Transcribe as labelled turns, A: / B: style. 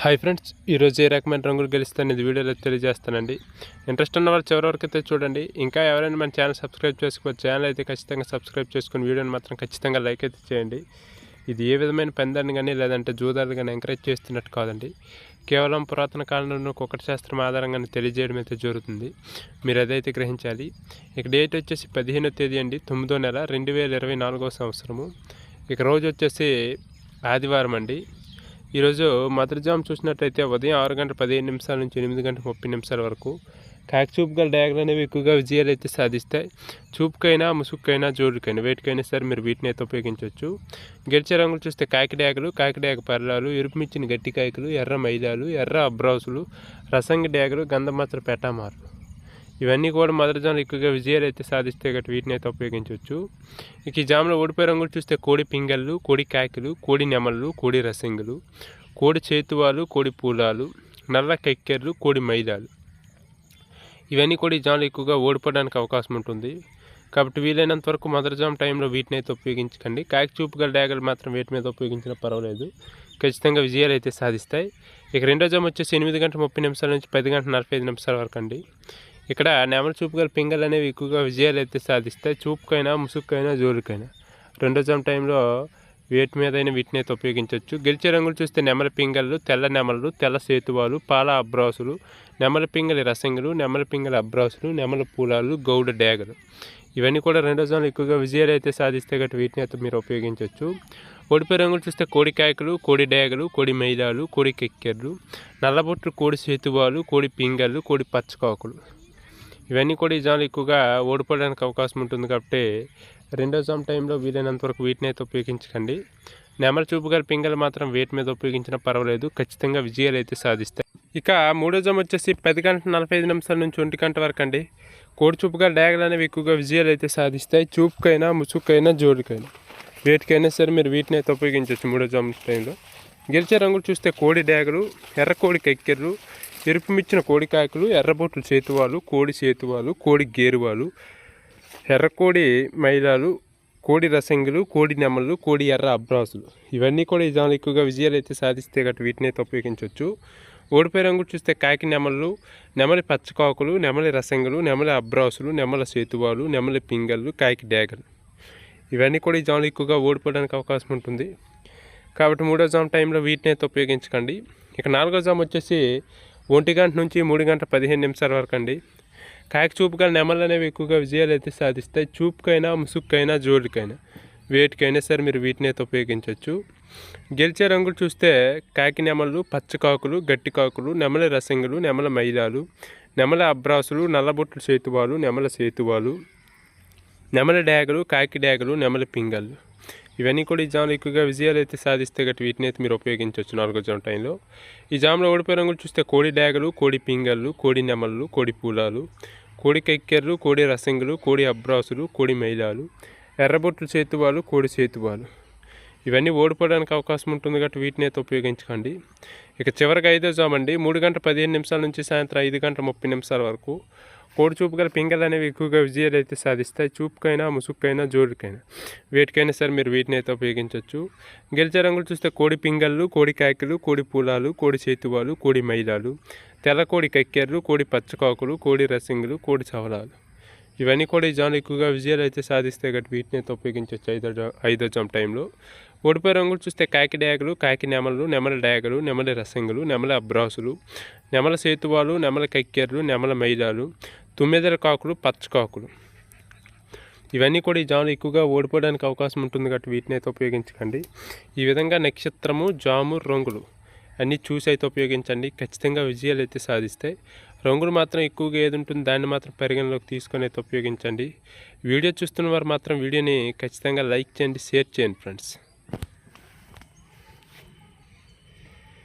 A: Hi friends ఈరోజు ఏ రకమైన రంగులు గెలుస్తాను వీడియోలో తెలియజేస్తానండి. ఇంట్రెస్ట్ ఉన్న వాళ్ళు చివరి వరకు అయితే చూడండి. ఇంకా ఎవరైనా మన ఛానల్ సబ్స్క్రైబ్ చేసుకోవచ్చు ఛానల్ అయితే ఖచ్చితంగా సబ్స్క్రైబ్ చేసుకుని వీడియోని మాత్రం ఖచ్చితంగా లైక్ అయితే చేయండి. ఇది ఏ విధమైన పందాన్ని కానీ లేదంటే జూదాలు కానీ ఎంకరేజ్ చేస్తున్నట్టు కాదండి. కేవలం పురాతన కాలంలో కుక్కటి శాస్త్రం ఆధారంగానే తెలియజేయడం అయితే జరుగుతుంది. మీరు అదైతే గ్రహించాలి. ఇక డేట్ వచ్చేసి పదిహేనో తేదీ అండి తొమ్మిదో నెల రెండు వేల ఇరవై నాలుగో సంవత్సరము. ఇక రోజు వచ్చేసి ఆదివారం అండి. ఈరోజు మధురజామ్ చూసినట్టయితే ఉదయం ఆరు గంటల పదిహేను నిమిషాల నుంచి ఎనిమిది గంటల ముప్పై నిమిషాల వరకు కాకి చూపు గల డయాగ్రల్ అనేవి ఎక్కువగా విజయాలు అయితే సాధిస్తాయి. చూపుకైనా ముసుగుకైనా జోడుకైనా వేటికైనా సరే మీరు వీటిని అయితే ఉపయోగించవచ్చు. గడిచే రంగులు చూస్తే కాకి డ్యాగులు కాకి డ్యాగ పర్లాలు ఎరుపుమిచ్చిన గట్టి కాయకులు ఎర్ర మైదాలు ఎర్ర అబ్రౌసులు రసంగి డ్యాగులు గంధమాత్ర పెటామారు ఇవన్నీ కూడా మొదటి జాములు ఎక్కువగా విజయాలు అయితే సాధిస్తే గట్టి వీటిని అయితే ఉపయోగించవచ్చు. ఇక ఈ జామ్లో ఓడిపోయే రంగులు చూస్తే కోడి పింగళ్ళు కోడి కాకిలు కోడి నెమళ్ళు కోడి రసింగులు కోడి చేతువాలు కోడి పూలాలు నల్ల కెక్కెర్లు కోడి మైదాలు. ఇవన్నీ కూడా ఈ జాములు ఎక్కువగా ఓడిపోవడానికి అవకాశం ఉంటుంది. కాబట్టి వీలైనంత వరకు మొదటి జామ్ టైంలో వీటిని అయితే ఉపయోగించకండి. కాకి చూపు గల డ్యాగలు మాత్రం వీటి మీద ఉపయోగించినా పర్వాలేదు. ఖచ్చితంగా విజయాలు అయితే సాధిస్తాయి. ఇక రెండో జామ్ వచ్చేసి ఎనిమిది గంటల ముప్పై నిమిషాల నుంచి పది గంటల నలభై ఐదు నిమిషాల వరకు అండి. ఇక్కడ నెమల చూపు గల పింగల్ అనేవి ఎక్కువగా విజయాలు అయితే సాధిస్తాయి. చూపుకైనా ముసుగుకైనా జోలుకైనా రెండో జామ్ టైంలో వేటి మీదైనా వీటిని అయితే ఉపయోగించవచ్చు గెలిచే రంగులు చూస్తే నెమల పింగళ్ళు తెల్ల నెమలు తెల్ల సేతువాలు పాల అబ్రాసులు నెమల పింగలి రసంగులు నెమల పింగలి అబ్రాసులు నెమల పూలాలు గౌడ డ్యాగలు. ఇవన్నీ కూడా రెండో జోన్లు ఎక్కువగా విజయాలు అయితే సాధిస్తే గట్టి వీటిని అయితే మీరు ఉపయోగించవచ్చు ఓడిపోయే రంగులు చూస్తే కోడి కాయకులు కోడి డేగలు కోడి మైదాలు కోడి కెక్కెర్లు నల్లబొట్లు కోడి సేతువాలు కోడి పింగళ్ళు కోడి పచ్చకాకులు ఇవన్నీ కూడా ఈ జాములు ఎక్కువగా ఓడిపోవడానికి అవకాశం ఉంటుంది కాబట్టి రెండో జామ్ టైంలో వీలైనంత వరకు వీటిని అయితే ఉపయోగించకండి. నెమల చూపు గల పింగలు మాత్రం వేటి మీద ఉపయోగించినా పర్వాలేదు. ఖచ్చితంగా విజయాలు అయితే సాధిస్తాయి. ఇక మూడో జామ్ వచ్చేసి పది గంట నలభై ఐదు నిమిషాల నుంచి ఒంటి గంట వరకు అండి. కోడి చూపు గల డ్యాగలు అనేవి ఎక్కువగా విజయాలు అయితే సాధిస్తాయి. చూపుకైనా ముసుగుకైనా జోడికైనా. వేటికైనా సరే మీరు వీటిని అయితే ఉపయోగించవచ్చు మూడో జామ్ టైంలో. గెలిచే రంగులు చూస్తే కోడి డ్యాగలు ఎర్ర కోడి కెక్కెర్రు ఎరుపు మిచ్చిన కోడి కాయకులు ఎర్రబొట్లు చేతువాలు కోడి చేతువాలు కోడి గేరువాలు ఎర్రకోడి మైలాలు కోడి రసంగులు కోడి నెమలు కోడి ఎర్ర అబ్రాసులు. ఇవన్నీ కూడా ఈ జాములు ఎక్కువగా విజయాలు అయితే సాధిస్తే గట్టు వీటిని అయితే ఉపయోగించవచ్చు ఓడిపోయే రంగు చూస్తే కాకి నెమళ్ళు నెమలి పచ్చకాకులు నెమలి రసంగులు నెమలి అబ్రాసులు నెమల సేతువాలు నెమలి పింగళ్ళు కాకి డేగలు ఇవన్నీ కూడా ఈ జాములు ఎక్కువగా ఓడిపోవడానికి అవకాశం ఉంటుంది. కాబట్టి మూడో జామ్ టైంలో వీటిని అయితే ఉపయోగించకండి. ఇక నాలుగో జామ్ వచ్చేసి ఒంటి గంట నుంచి మూడు గంటల పదిహేను నిమిషాల వరకు అండి కాకి చూపు గల నెమలు అనేవి ఎక్కువగా విజయాలు అయితే సాధిస్తాయి చూపుకైనా ముసుక్కైనా జోలికైనా వేటికైనా సరే మీరు వీటిని అయితే ఉపయోగించవచ్చు గెలిచే రంగులు చూస్తే కాకి నెమలు పచ్చకాకులు గట్టి కాకులు నెమల రసంగులు నెమల మైలాలు నెమల అబ్రాసులు నల్లబొట్లు సేతువాలు నెమల సేతువాలు నెమల డ్యాగులు కాకి డ్యాగులు నెమల పింగళ్ళు. ఇవన్నీ కూడా ఈ జామ్లో ఎక్కువగా విజయాలు అయితే సాధిస్తే గట్టి వీటిని అయితే మీరు ఉపయోగించవచ్చు నాలుగో జామ్ టైంలో. ఈ జామ్లో ఓడిపోయే రంగులు చూస్తే కోడి డ్యాగలు కోడి పింగళ్ళు కోడి నెమళ్ళు కోడి పూలాలు కోడి కెక్కెర్లు కోడి రసంగులు కోడి అబ్రాసులు కోడి మైలాలు ఎర్రబొట్లు చేతువాలు కోడి చేతువాలు. ఇవన్నీ ఓడిపోవడానికి అవకాశం ఉంటుంది కాబట్టి వీటిని అయితే ఉపయోగించకండి. ఇక చివరికి ఐదో జామ్ అండి. మూడు గంట పదిహేను నిమిషాల నుంచి సాయంత్రం ఐదు గంట ముప్పై నిమిషాల వరకు కోడి చూపు గల పింగలు అనేవి ఎక్కువగా విజయాలు అయితే సాధిస్తాయి. చూపుకైనా ముసుగుకైనా జోడుకైనా వేటికైనా సరే మీరు వీటిని అయితే ఉపయోగించవచ్చు గెలిచే రంగులు చూస్తే కోడి పింగళ్ళు కోడి కాయకులు కోడి పూలాలు కోడి చేతువాలు కోడి మైలాలు తెల్ల కోడి కక్కెర్లు కోడి పచ్చకాకులు కోడి రసింగులు కోడి చవలాలు. ఇవన్నీ కూడా ఈ జాన్లు ఎక్కువగా విజయాలు అయితే సాధిస్తే గట్టి వీటిని అయితే ఉపయోగించవచ్చు ఐదో జా ఐదో జామ్ టైంలో. ఓడిపోయే రంగులు చూస్తే కాకి డయాగలు కాకి నెమలు నెమల డయాగలు నెమలి రసంగులు నెమల అబ్రాసులు నెమల సేతువాలు నెమల కక్కెర్లు నెమల మైదాలు తుమ్మెదర కాకులు పచ్చకాకులు ఇవన్నీ కూడా ఈ జాములు ఎక్కువగా ఓడిపోవడానికి అవకాశం ఉంటుంది కాబట్టి వీటిని అయితే ఉపయోగించకండి. ఈ విధంగా నక్షత్రము జాము రంగులు అన్నీ చూసి అయితే ఉపయోగించండి. ఖచ్చితంగా విజయాలు అయితే సాధిస్తాయి రంగులు మాత్రం ఎక్కువగా ఏది ఉంటుంది దాన్ని మాత్రం పరిగణలోకి తీసుకొని అయితే ఉపయోగించండి. వీడియో చూస్తున్న వారు మాత్రం వీడియోని ఖచ్చితంగా లైక్ చేయండి షేర్ చేయండి ఫ్రెండ్స్.